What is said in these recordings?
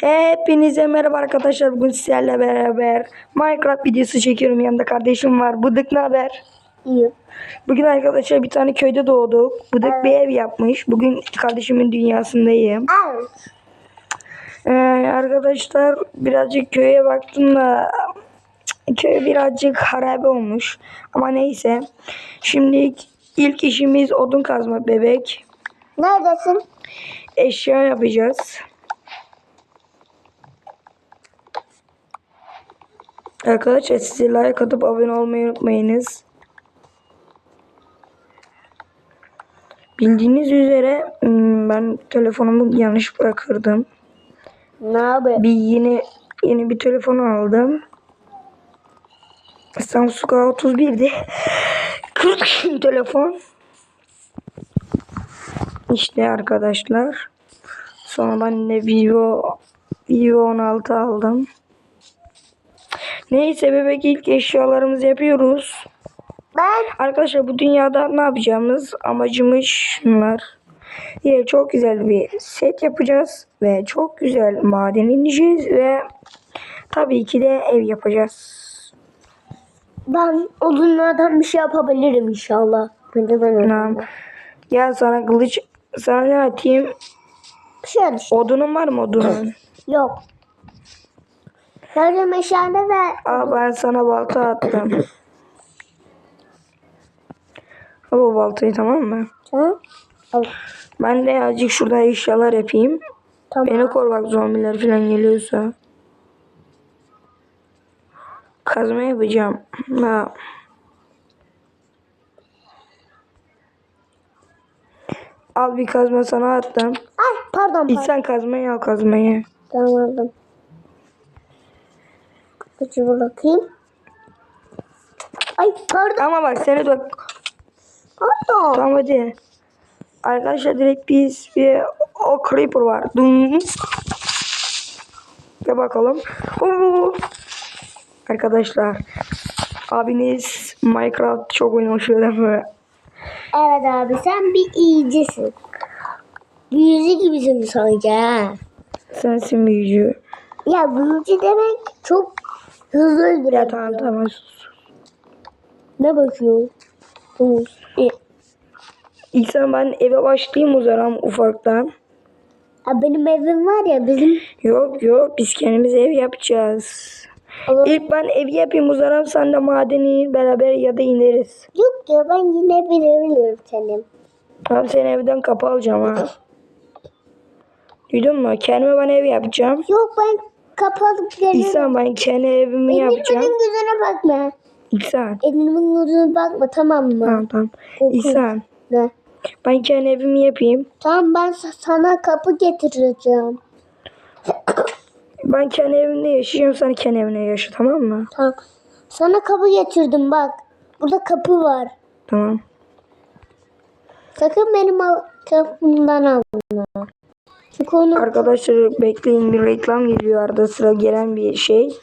Hepinize merhaba arkadaşlar. Bugün sizlerle beraber Minecraft videosu çekiyorum. Yanında kardeşim var. Bıdık ne haber? İyi. Bugün arkadaşlar bir tane köyde doğduk. Bıdık bir ev yapmış. Bugün kardeşimin dünyasındayım. Evet. Ee, arkadaşlar birazcık köye baktım da köy birazcık harabe olmuş. Ama neyse. Şimdi ilk işimiz odun kazma bebek. Neredesin? Eşya yapacağız. Arkadaşlar size like atıp abone olmayı unutmayınız. Bildiğiniz üzere hmm, ben telefonumu yanlışlıkla kırdım. Ne haber? Bir yeni yeni bir telefon aldım. Samsung A31'di. Kırdık telefon. İşte arkadaşlar. Sonra ben de Vivo Vivo 16 aldım. Neyse bebek ilk eşyalarımızı yapıyoruz. Ben Arkadaşlar bu dünyada ne yapacağımız amacımız şunlar. Yine çok güzel bir set yapacağız ve çok güzel maden ineceğiz ve tabii ki de ev yapacağız. ben odunlardan bir şey yapabilirim inşallah. Ben de ben Tamam. odunla. Gel sana kılıç sana ne atayım? Bir şey. Odunun var mı odunun? Yok. Sadece meşale ve Al ben sana balta attım. Al o baltayı tamam mı? Tamam. Al. Ben de azıcık şurada eşyalar yapayım. Tamam. Beni kor bak zombiler falan geliyorsa. Kazma yapacağım. Ha. Al bir kazma sana attım. Ay pardon pardon. sen kazmayı al kazmayı. Tamam aldım. Kapıcı bırakayım. Ay pardon. Ama bak seni de Pardon. tamam hadi. Arkadaşlar direkt biz bir o creeper var. Dum. Gel bakalım. Oo. Arkadaşlar abiniz Minecraft çok oynamış öyle mi? Evet abi sen bir iyicesin. Büyücü gibisin sanki ha. Sensin büyücü. Ya büyücü demek çok hızlı Ya öldüren. tamam tamam sus. Ne bakıyor? Domuz. İyi. İlk sen ben eve başlayayım o zaman ufaktan. Ha, benim evim var ya bizim. Yok yok biz kendimiz ev yapacağız. Ama- İlk ben ev yapayım zaman sen de madeni in beraber ya da ineriz. Yok ya ben yine bilebilirim senin. Tamam seni evden kapı alacağım ha. Duydun mu? Kendime ben ev yapacağım. Yok ben kapalıp gelirim. İhsan ben kendi evimi Elimin yapacağım. gözüne bakma. İhsan. Elimin gözüne bakma tamam mı? Tamam tamam. Korkunç. İhsan. Ne? Ben kendi evimi yapayım. Tamam ben sa- sana kapı getireceğim. Ben kendi evimde yaşayacağım. Sen kendi evine yaşa tamam mı? Tamam. Sana kapı getirdim bak. Burada kapı var. Tamam. Sakın benim kapımdan alma. Çünkü onu Arkadaşlar bekleyin bir reklam geliyor arada sıra gelen bir şey.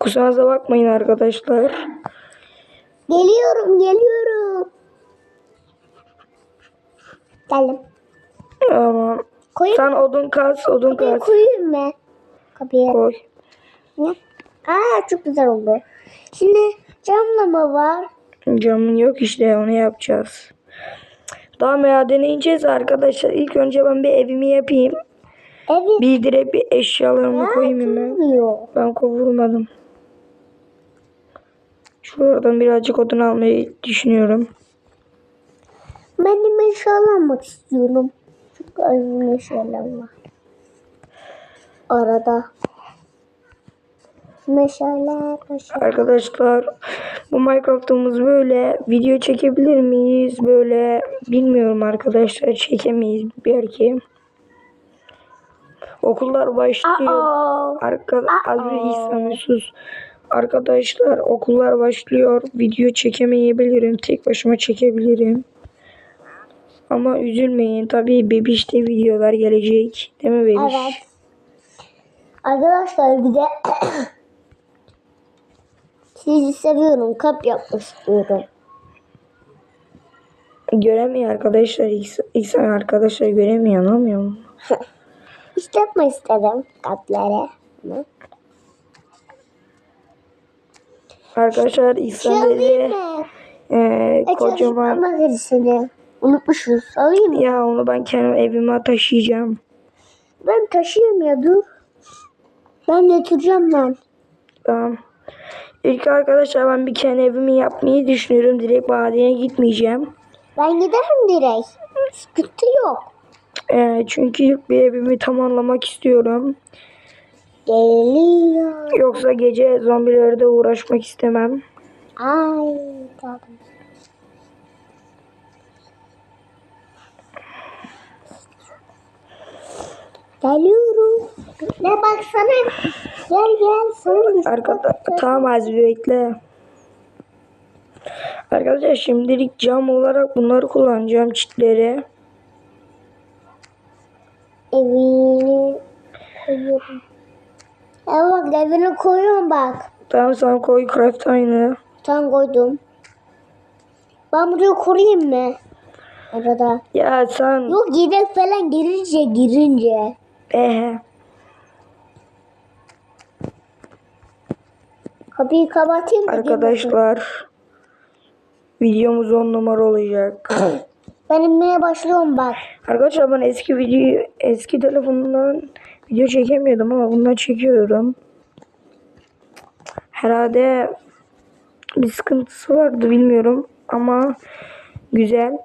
Kusurumuza bakmayın arkadaşlar. Geliyorum, geliyorum. Geldim. Ama Koyayım sen odun kaz, odun kapıya kaz. koyayım mı? Kapıya. Koy. Ne? Aa çok güzel oldu. Şimdi camla mı var? Camın yok işte onu yapacağız. Daha madene ineceğiz arkadaşlar. İlk önce ben bir evimi yapayım. Evi Bir direkt bir eşyalarımı koyayım hemen. Ben kovurmadım. Şuradan birazcık odun almayı düşünüyorum. Benim meşale almak istiyorum. Çok az meşalem var. Arada. Meşale, meşale. Arkadaşlar bu Minecraft'ımız böyle video çekebilir miyiz? Böyle bilmiyorum arkadaşlar çekemeyiz belki. Okullar başlıyor. Aa, Arka, az bir İslam sus. Arkadaşlar okullar başlıyor. Video çekemeyebilirim. Tek başıma çekebilirim. Ama üzülmeyin. Tabii bebişte videolar gelecek. Değil mi bebiş? evet. Arkadaşlar bir de sizi seviyorum. Kalp yapmak istiyorum. Göremiyor arkadaşlar. İhsan arkadaşlar göremiyor. Anlamıyor mu? Hiç yapma istedim kalplere. Ama Arkadaşlar Şey İhsan alayım dedi e, kocaman. Unutmuşuz. Alayım mı? ya onu ben kendim evime taşıyacağım. Ben taşıyayım ya dur. Ben götüreceğim ben. Tamam. İlk arkadaşlar ben bir kendi evimi yapmayı düşünüyorum. Direkt madene gitmeyeceğim. Ben giderim direkt. Sıkıntı yok. E, çünkü ilk bir evimi tamamlamak istiyorum. Geliyor. Yoksa gece zombilerle uğraşmak istemem. Ay tamam. Geliyorum. Ne baksana. Gel gel. Sana bir Arkada tamam az bekle. Arkadaşlar şimdilik cam olarak bunları kullanacağım çitleri. Koyuyorum. Ya bak evini koyuyorum bak. Tamam sana koy craft aynı. Tam koydum. Ben burayı koruyayım mı? Arada. Ya sen Yok yedek falan girince girince. Eh Kapıyı kapatayım da arkadaşlar videomuz on numara olacak. Ben inmeye başlıyorum bak. Arkadaşlar ben eski video eski telefonumdan video çekemiyordum ama bundan çekiyorum. Herhalde bir sıkıntısı vardı bilmiyorum ama güzel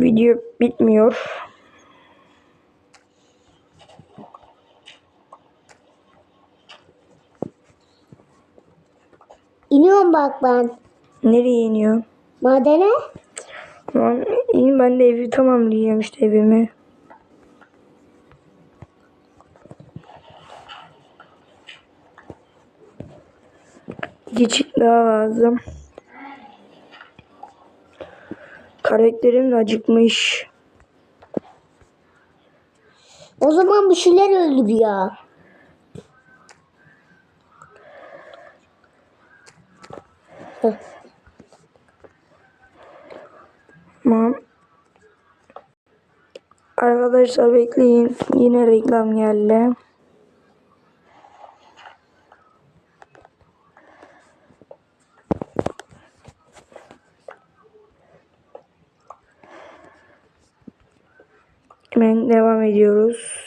video bitmiyor. İniyorum bak ben. Nereye iniyor? Madene. Tamam in ben de evi tamamlayacağım işte evimi. Geçit daha lazım. Karakterim de acıkmış. O zaman bir şeyler öldür ya. Heh. Tamam. Arkadaşlar bekleyin. Yine reklam geldi. Hemen devam ediyoruz.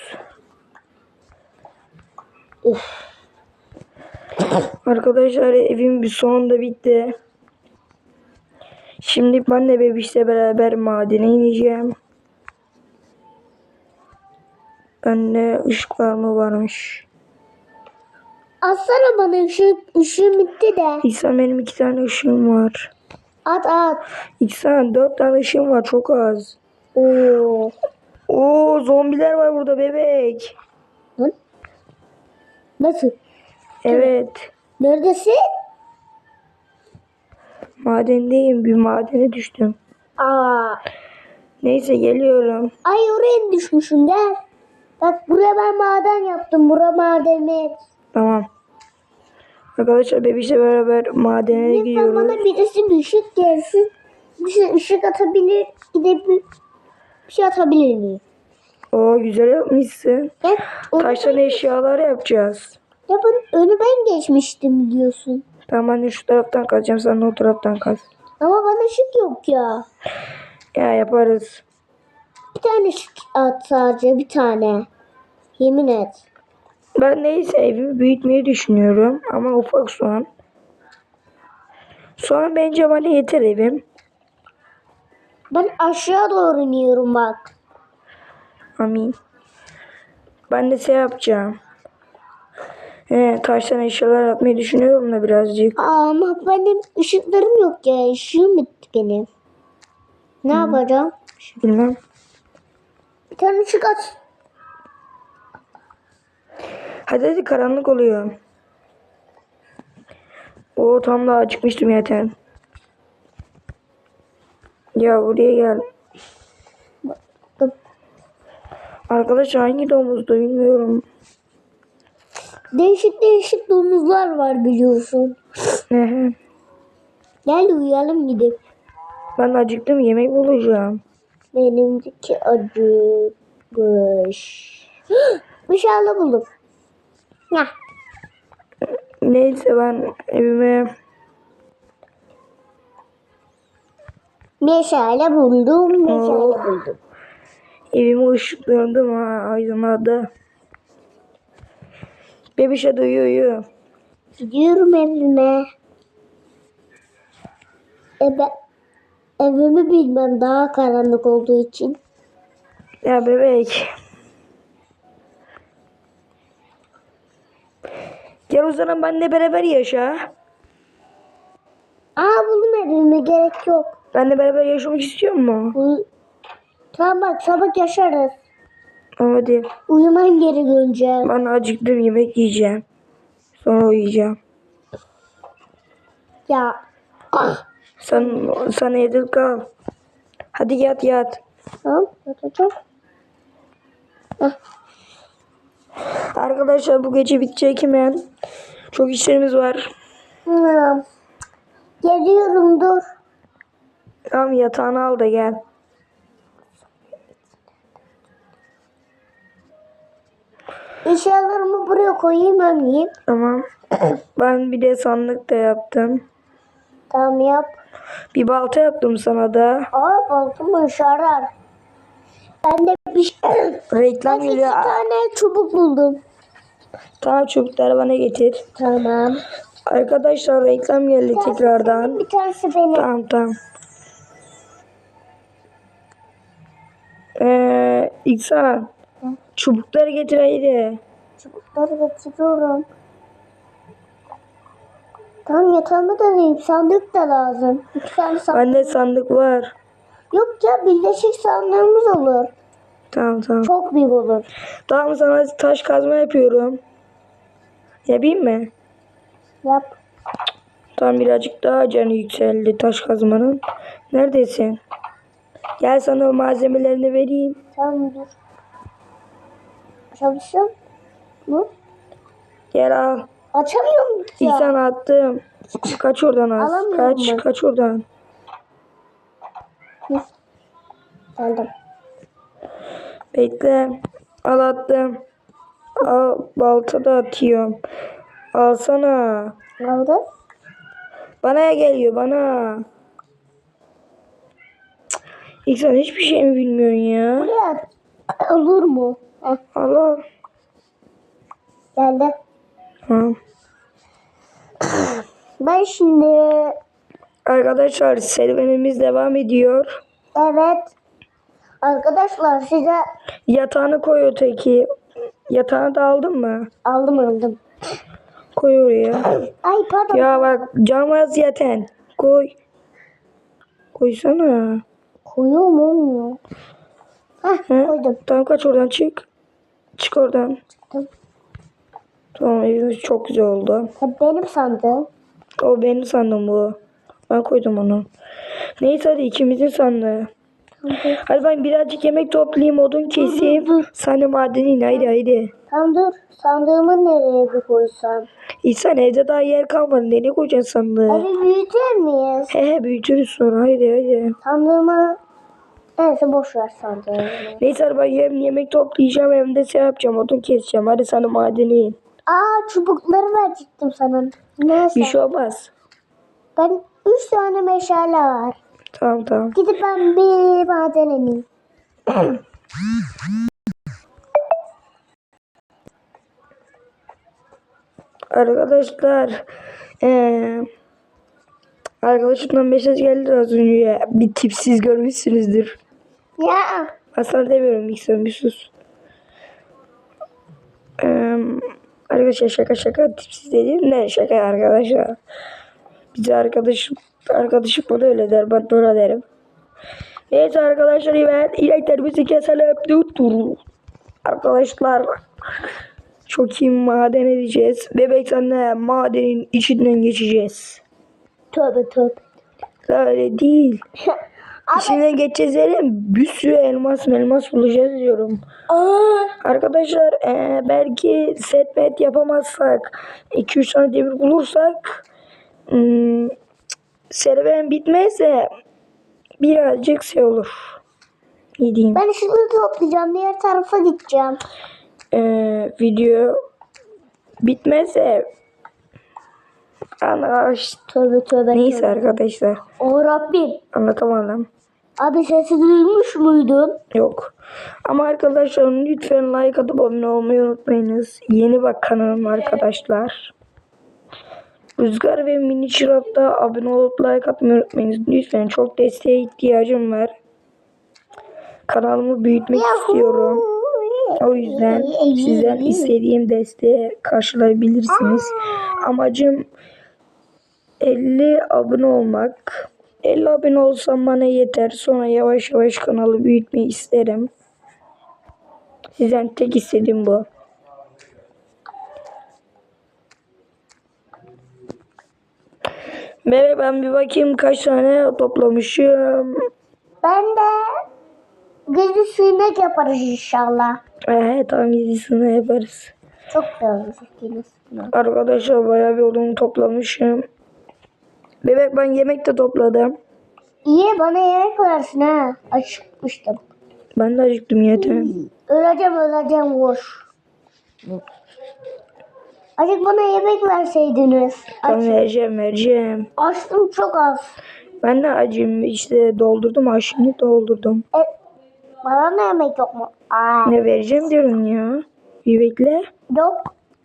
Arkadaşlar evim bir sonunda bitti. Şimdi ben de bebişle beraber madene ineceğim. Bende ışıklar mı varmış? Atsana bana ışık, ışığım bitti de. İhsan benim iki tane ışığım var. At at. İhsan dört tane ışığım var çok az. Oo. Oo zombiler var burada bebek. Lan. Nasıl? Evet. Neredesin? Madendeyim. Bir madene düştüm. Aa. Neyse geliyorum. Ay oraya düşmüşüm gel. Bak buraya ben maden yaptım. Bura madeni. Tamam. Arkadaşlar bebişle beraber madene Lütfen gidiyoruz. bana birisi bir ışık gelsin. Bir şey ışık atabilir. Gidip bir şey atabilir miyim? Oo güzel yapmışsın. Ya, onu Taştan eşyalar yapacağız. Ya ben, önü ben geçmiştim diyorsun. Tamam ben şu taraftan kazacağım. Sen de o taraftan kaz. Ama bana ışık yok ya. Ya yaparız. Bir tane ışık at sadece bir tane. Yemin et. Ben neyse evimi büyütmeyi düşünüyorum. Ama ufak şu an. Şu an bence bana yeter evim. Ben aşağı doğru iniyorum bak. Amin. Ben de şey yapacağım. He, taştan eşyalar atmayı düşünüyorum da birazcık. Ama benim ışıklarım yok ya. Işığım bitti benim. Ne yapacağım? Bilmem. Bir tane ışık at. Hadi hadi karanlık oluyor. O tam da acıkmıştım zaten. Ya buraya gel. Arkadaş hangi domuzdu bilmiyorum. Değişik değişik domuzlar var biliyorsun. Gel uyuyalım gidip. Ben acıktım yemek bulacağım. Benimki acıkmış. Meşale buldum. Ya. Neyse ben evime Meşale buldum. Meşale Oo. buldum. evimi ışıklandım ha aydınladı. Bebişe de uyu uyu. Gidiyorum evime. Ebe, evimi bilmem daha karanlık olduğu için. Ya bebek. Gel o zaman benimle beraber yaşa. Aa buldum evimi gerek yok. Benimle beraber yaşamak istiyor mu? Bu... Tamam bak sabah yaşarız. Hadi. Uyuman geri döneceğim. Ben acıktım yemek yiyeceğim. Sonra uyuyacağım. Ya. Ah. Sen, sen evde kal. Hadi yat yat. Tamam yatacağım. Arkadaşlar bu gece bitecek hemen. Çok işlerimiz var. Hmm. Geliyorum dur. Tamam yatağını al da gel. Eşyalarımı buraya koyayım önleyeyim. Tamam. Ben bir de sandık da yaptım. Tamam yap. Bir balta yaptım sana da. Aa baltamı şarar. Ben de bir şey... Reklam Ben iki tane çubuk buldum. Tamam çubukları bana getir. Tamam. Arkadaşlar reklam geldi tekrardan. Bir tanesi benim. Tamam tamam. Ee, İksan. Çubukları getir haydi. Çubukları getiriyorum. Tamam yatağımı da alayım. Sandık da lazım. İki tane sandık. Bende sandık var. Yok ya birleşik sandığımız olur. Tamam tamam. Çok büyük olur. Tamam sana taş kazma yapıyorum. Yapayım mı? Yap. Tamam birazcık daha canı yükseldi taş kazmanın. Neredesin? Gel sana malzemelerini vereyim. Tamam dur. Çalışın. Bu. Gel al. Açamıyorum ki ya. İhsan attım. Kaç oradan az. Alamıyorum Kaç ben. kaç oradan. Geldim. Bekle. Al attım. Al balta da atıyorum. Alsana. Aldı. Bana geliyor bana. Cık. İhsan hiçbir şey mi bilmiyorsun ya? Buraya at. olur mu? Al. geldi. Tamam. Ben şimdi Arkadaşlar serüvenimiz devam ediyor. evet arkadaşlar size Yatağını koy öteki. Yatağını da aldın mı? aldım aldım. Koy oraya. Ay pardon. Ya bak cam az zaten. Koy. Koysana. Koyuyor mu olmuyor? Heh Hı? koydum. Tamam kaç oradan çık. Çık oradan. Tamam. Tamam evimiz çok güzel oldu. Hep benim sandığım. O benim sandım bu. Ben koydum onu. Neyse hadi ikimizin sandığı. Hadi ben birazcık yemek toplayayım, odun keseyim. Sen de madene in haydi haydi. Tamam dur. Sandığımı nereye bir koysam? İnsan evde daha yer kalmadı. Nereye koyacaksın sandığı? Evi büyütür miyiz? He he büyütürüz sonra haydi haydi. Sandığımı neyse boş ver sandığımı. Neyse ben hem yemek toplayacağım hem de şey yapacağım odun keseceğim. Hadi sen de madene in. Aa çubukları verecektim sana. Neyse. Bir şey olmaz. Ben üç tane meşale var. Tamam tamam. Gidip ben bir maden ineyim. Arkadaşlar eee arkadaşımdan mesaj geldi az önce. Bir tipsiz görmüşsünüzdür. Ya sana demiyorum ilk sen bir sus. Eee arkadaşlar şaka şaka tipsiz dediğim ne şaka arkadaşlar. Bize arkadaşım arkadaşım bana öyle der ben ona derim. Neyse arkadaşlar ben ineklerimizi keselim. Dur dur. Arkadaşlar çok iyi maden edeceğiz. Bebek senle madenin içinden geçeceğiz. Tövbe tövbe. Öyle değil. Abi. İçinden geçeceğiz dedim. Bir sürü elmas elmas bulacağız diyorum. Aa, Arkadaşlar eee, belki setmet yapamazsak 2-3 tane demir bulursak hmm, serüven bitmezse birazcık şey olur. Ne diyeyim? ben ışıkları toplayacağım. Diğer tarafa gideceğim. Ee, video bitmezse Anaş. Tövbe tövbe. Neyse tövbe. arkadaşlar O Rabbim. anlatamadım. Abi sesi duymuş muydun? Yok. Ama arkadaşlar lütfen like atıp abone olmayı unutmayınız. Yeni bak kanalım arkadaşlar. Rüzgar ve Mini Çırak'ta abone olup like atmayı unutmayınız. Lütfen çok desteğe ihtiyacım var. Kanalımı büyütmek istiyorum. O yüzden sizden istediğim desteği karşılayabilirsiniz. Amacım 50 abone olmak. 50 abone olsam bana yeter. Sonra yavaş yavaş kanalı büyütmeyi isterim. Sizden tek istediğim bu. Ve ben bir bakayım kaç tane toplamışım. Ben de gezi suyunak yaparız inşallah. Ee, tam gizlisini yaparız. Çok güzel olacak gezi suyunak. Arkadaşlar bayağı bir odun toplamışım. Bebek ben yemek de topladım. İyi bana yemek versin ha. Açıkmıştım. Ben de acıktım yeter. Öleceğim öleceğim vur. Azıcık bana yemek verseydiniz. Ben Aç, vereceğim vereceğim. açtım çok az. Ben de acım işte doldurdum aşını doldurdum. E, bana da yemek yok mu? Aa, Ne vereceğim diyorum ya. Bir bekle. yok.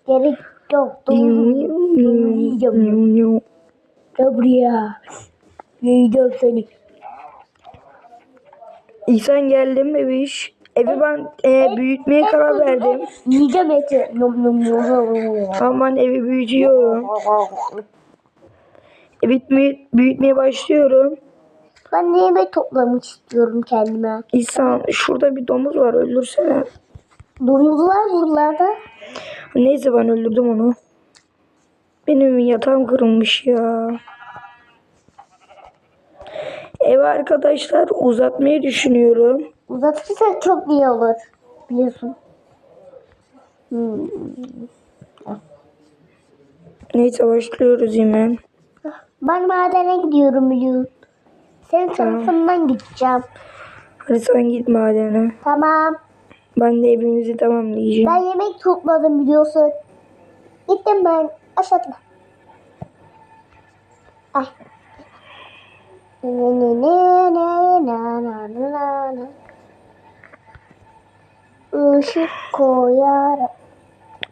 Gerek yok. Yiyeceğim. Gel buraya. Yiyeceğim seni. İhsan geldim bebiş. Evi ben e, büyütmeye karar verdim. Yiyeceğim eti. Nom nom nom nom. Ama ben evi büyütüyorum. Evi büyüt- büyütmeye başlıyorum. Ben de yemek toplamak istiyorum kendime. İhsan şurada bir domuz var öldürsene. Domuzlar buralarda. Neyse ben öldürdüm onu. Benim yatağım kırılmış ya. Ev arkadaşlar uzatmayı düşünüyorum. Uzatırsak çok iyi olur. Biliyorsun. Hmm. Neyse başlıyoruz hemen. Ben madene gidiyorum biliyorsun. Senin tarafından gideceğim. Hadi sen git madene. Tamam. Ben de evimizi tamamlayacağım. Ben yemek topladım biliyorsun. Gittim ben. Aşağıda. Ay. Ne ne ne ne na na na na na. Işık koyar.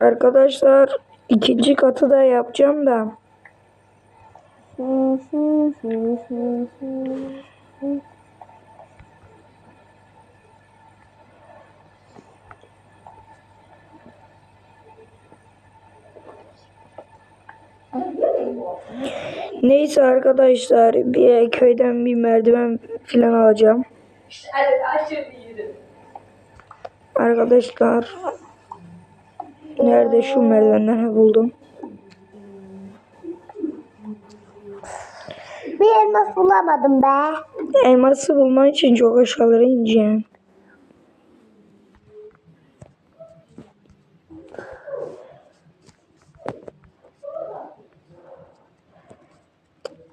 Arkadaşlar ikinci katı da yapacağım da. Neyse arkadaşlar bir köyden bir merdiven filan alacağım. Arkadaşlar nerede şu merdivenleri buldum. Bir elmas bulamadım be. Elması bulman için çok aşağılara ineceğim.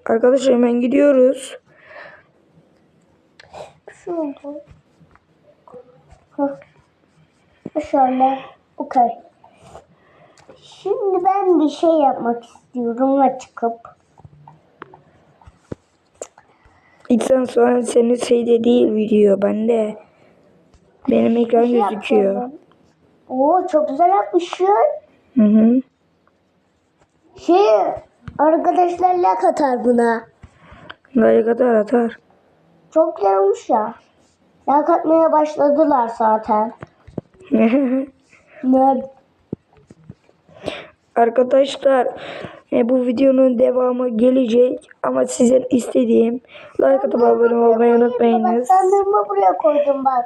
Arkadaşlar hemen gidiyoruz. Şu oldu. Şöyle. Okey. Şimdi ben bir şey yapmak istiyorum ve çıkıp. İnsan sonra senin şeyde değil video bende. Benim ekran şey gözüküyor. ben. Oo çok güzel yapmışsın. Hı hı. Şey arkadaşlar like atar buna. Like atar atar. Çok güzel olmuş ya. Like atmaya başladılar zaten. Ne? Arkadaşlar e, bu videonun devamı gelecek ama sizin istediğim like atıp abone olmayı unutmayınız. Sandığımı buraya koydum bak.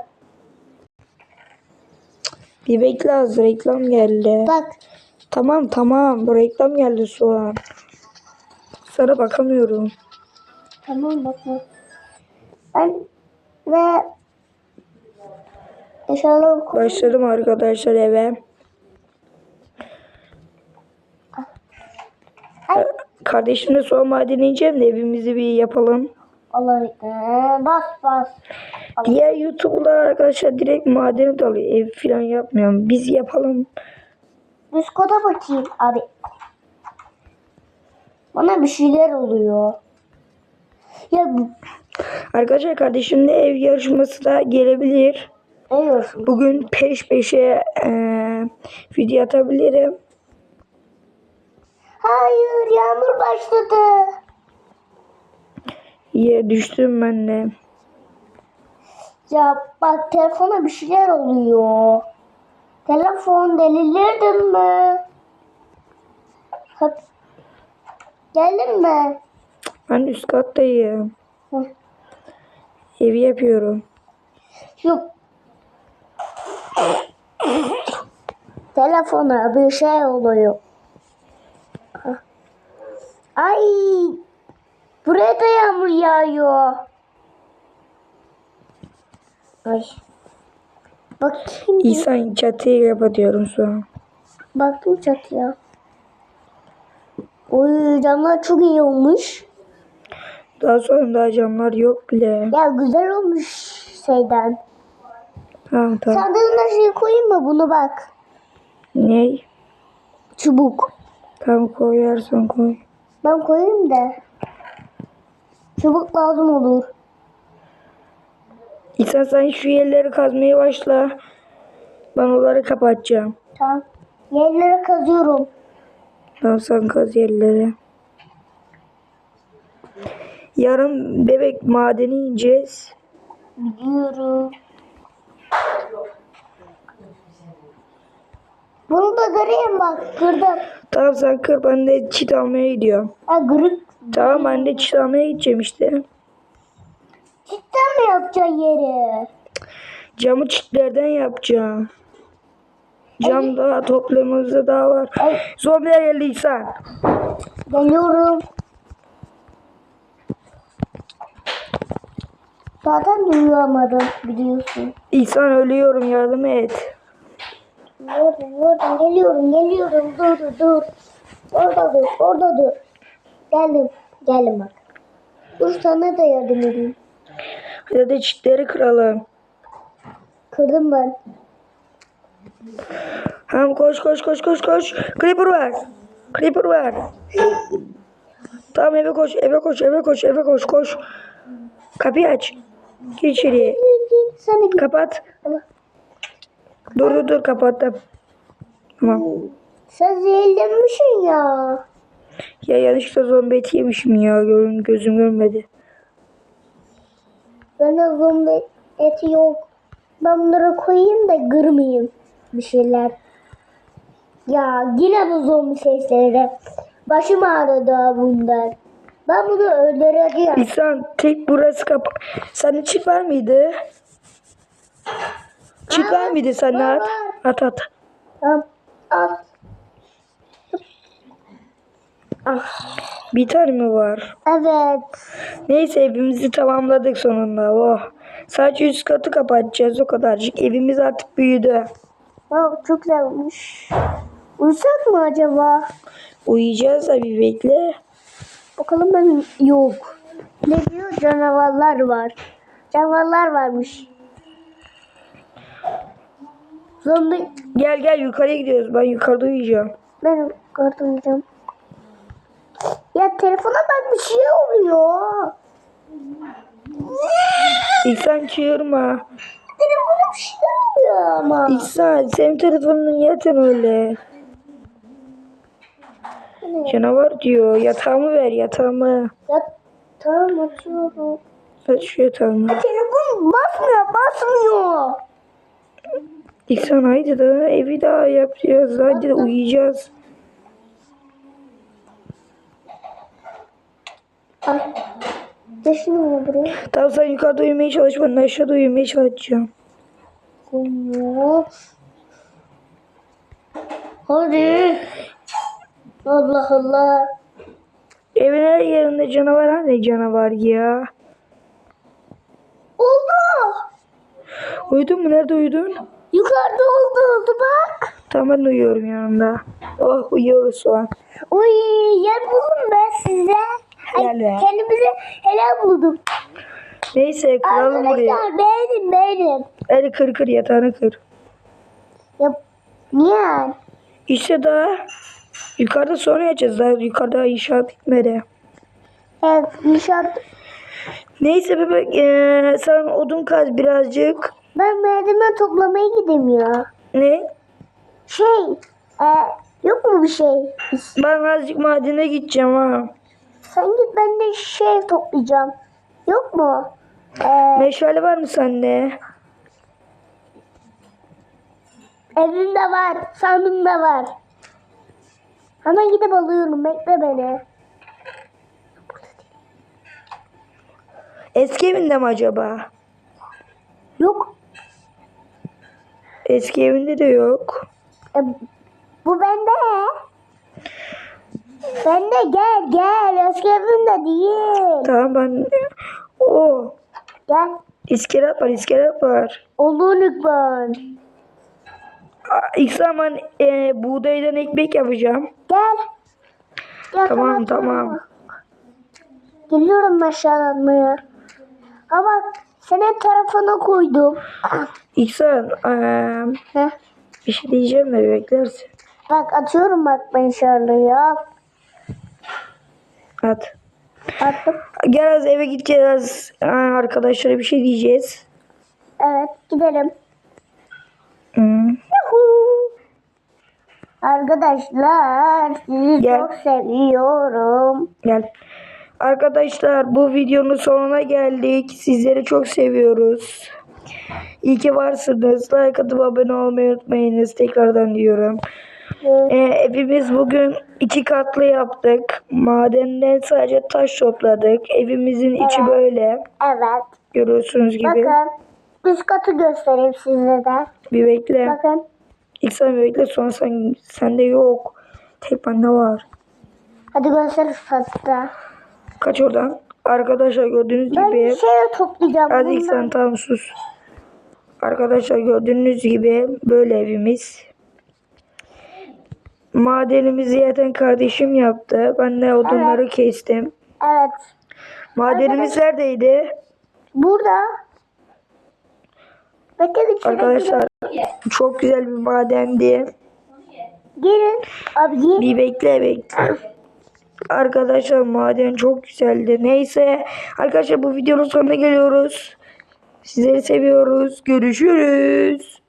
Bir bekle az reklam geldi. Bak Tamam tamam bu reklam geldi şu an. Sana bakamıyorum. Tamam bakma. Ben ve inşallah Başladım arkadaşlar eve. Ay. Kardeşimle son madene ineceğim de evimizi bir yapalım. Ee, bas bas. Diğer YouTuber'lar arkadaşlar direkt madene dalıyor. Ev falan yapmıyor. Biz yapalım. Üst kota bakayım abi. Bana bir şeyler oluyor. Ya bu- Arkadaşlar kardeşimle ev yarışması da gelebilir. ne diyorsun? Bugün peş peşe eee, video atabilirim. Hayır yağmur başladı. Ya düştüm ben de. Ya bak telefona bir şeyler oluyor. Telefon delirdin mi? Hop. Geldin mi? Ben üst kattayım. Hı. Evi yapıyorum. Yok. Telefona bir şey oluyor. Ay. Buraya da yağmur yağıyor. Ay. Bakayım. bir. İhsan çatıyı kapatıyorum şu an. Baktım çatıya. Oy camlar çok iyi olmuş. Daha sonra daha camlar yok bile. Ya güzel olmuş şeyden. Tamam tamam. Sandalına şey koyayım mı bunu bak. Ney? Çubuk. Tamam koyarsan koy. Ben koyayım da. Çubuk lazım olur. İhsan sen şu yerleri kazmaya başla. Ben onları kapatacağım. Tamam. Yerlere kazıyorum. Sen kaz yerleri. Yarın bebek madeni ineceğiz. Biliyorum. Bunu da kırayım bak. Kırdım. Tamam sen kır ben de çit almaya gidiyorum. Ha kırık. Tamam ben de çit almaya gideceğim işte. Cidden mi yapacaksın yeri? Camı çitlerden yapacağım. Cam daha toplamamızda daha var. Ay Zombiler geldi İhsan. geliyorum. Zaten duyamadım biliyorsun. İhsan ölüyorum yardım et. Oradan, oradan geliyorum, geliyorum. Dur, dur. Orada dur, orada dur. Geldim, geldim bak. Dur sana da yardım edeyim. Hadi de çitleri kıralım. Kırdım ben. Tamam koş koş koş koş koş. Creeper var. Creeper var. Tamam eve koş eve koş eve koş eve koş koş. Kapıyı aç. Gir içeriye. Kapat. Dur dur dur kapattım. Tamam. Sen zehirlenmişsin ya. Ya yanlışlıkla zombi eti yemişim ya. Gözüm, gözüm görmedi. Bana zombi eti yok. Ben bunları koyayım da kırmayayım bir şeyler. Ya yine bu zombi sesleri. Başım ağrıdı bundan. Ben bunu öldüreceğim. İhsan tek burası kapa. Sende çift var mıydı? Çift var mıydı sende at? At at. Tamam. At. Ah, Bir tane mi var? evet. Neyse evimizi tamamladık sonunda. Oh. Sadece üst katı kapatacağız o kadarcık. Evimiz artık büyüdü. Wow, çok güzel olmuş. Uyusak mı acaba? Uyuyacağız da bir bekle. Bakalım ben yok. Ne diyor? Canavarlar var. Canavarlar varmış. Zombi. Gel gel yukarıya gidiyoruz. Ben yukarıda uyuyacağım. Ben yukarıda uyuyacağım. Ya telefona bak bir şey oluyor. İhsan çığırma. Telefona bir şey oluyor ama. İhsan senin telefonun yeter öyle. Canavar diyor. Yatağımı ver yatağımı. Ya tamam açıyorum. Ver şu yatağımı. Telefon basmıyor basmıyor. İhsan haydi da evi daha yapacağız. Hadi de uyuyacağız. Al. Düşünüyor buraya. Tamam sen yukarıda uyumaya çalış. Ben aşağıda uyumaya çalışacağım. Koyuyor. Hadi. Allah Allah. Evin her yerinde canavar. Hani canavar ya? Oldu. Uyudun mu? Nerede uyudun? Yukarıda oldu oldu bak. Tamam ben uyuyorum yanında. Oh uyuyoruz şu an. Uy yer buldum ben size. Gel be. kendimize helal buldum. Neyse kıralım burayı. Arkadaşlar beğenin beğenin. Hadi kır kır yatağını kır. Ya, niye? İşte daha yukarıda sonra yapacağız. Daha yukarıda inşaat bitmedi. Evet inşaat. Neyse bebek eee, sen odun kaz birazcık. Ben merdiven toplamaya gideyim ya. Ne? Şey. E, yok mu bir şey? Ben azıcık madene gideceğim ha. Sen git ben de şey toplayacağım. Yok mu? E, Meşale var mı sende? evimde var. Sandığımda var. Hemen gidip alıyorum. Bekle beni. Eski evinde mi acaba? Yok. Eski evinde de yok. E, bu bende. Bende gel gel. Eski evimde değil. Tamam ben... O Gel. iskelet var iskelet var. Olur lütfen. Aa, İlk zaman eee, buğdaydan ekmek yapacağım. Gel. Gel Tamam, sana- tamam. Geliyorum aşağılanmaya. Ama senin tarafına koydum. İhsan eee, Heh. bir şey diyeceğim de beklersin. Bak atıyorum bak ben şarlıyı. At. Attım. Gel az eve gideceğiz. Aa, Arkadaşlara bir şey diyeceğiz. Evet gidelim. Hmm. Arkadaşlar sizi Gel. çok seviyorum. Gel. Arkadaşlar bu videonun sonuna geldik. Sizleri çok seviyoruz. İyi ki varsınız. Like atıp abone olmayı unutmayınız. Tekrardan diyorum. Ee, Ee, hepimiz bugün iki katlı yaptık. Madenden sadece taş topladık. Evimizin içi Evet. böyle. Evet. Görüyorsunuz gibi. Bakın. Üst katı göstereyim size de. Bir bekle. Bakın. İlk sen bir bekle sonra sen, sende yok. Tek bende var. Hadi göster üst katta. Kaç oradan. Arkadaşlar gördüğünüz Ben gibi. bir şey toplayacağım. Hadi ilk sen tamam sus. Arkadaşlar gördüğünüz gibi böyle evimiz. Madenimizi zaten kardeşim yaptı. Ben de odunları kestim. Evet. Arkadaş- Madenimiz neredeydi? Burada. Bakın Arkadaşlar çok güzel bir madendi. Gelin. Abi gelin. Bir bekle bekle. Arkadaşlar maden çok güzeldi. Neyse arkadaşlar bu videonun sonuna geliyoruz. Sizleri seviyoruz. Görüşürüz.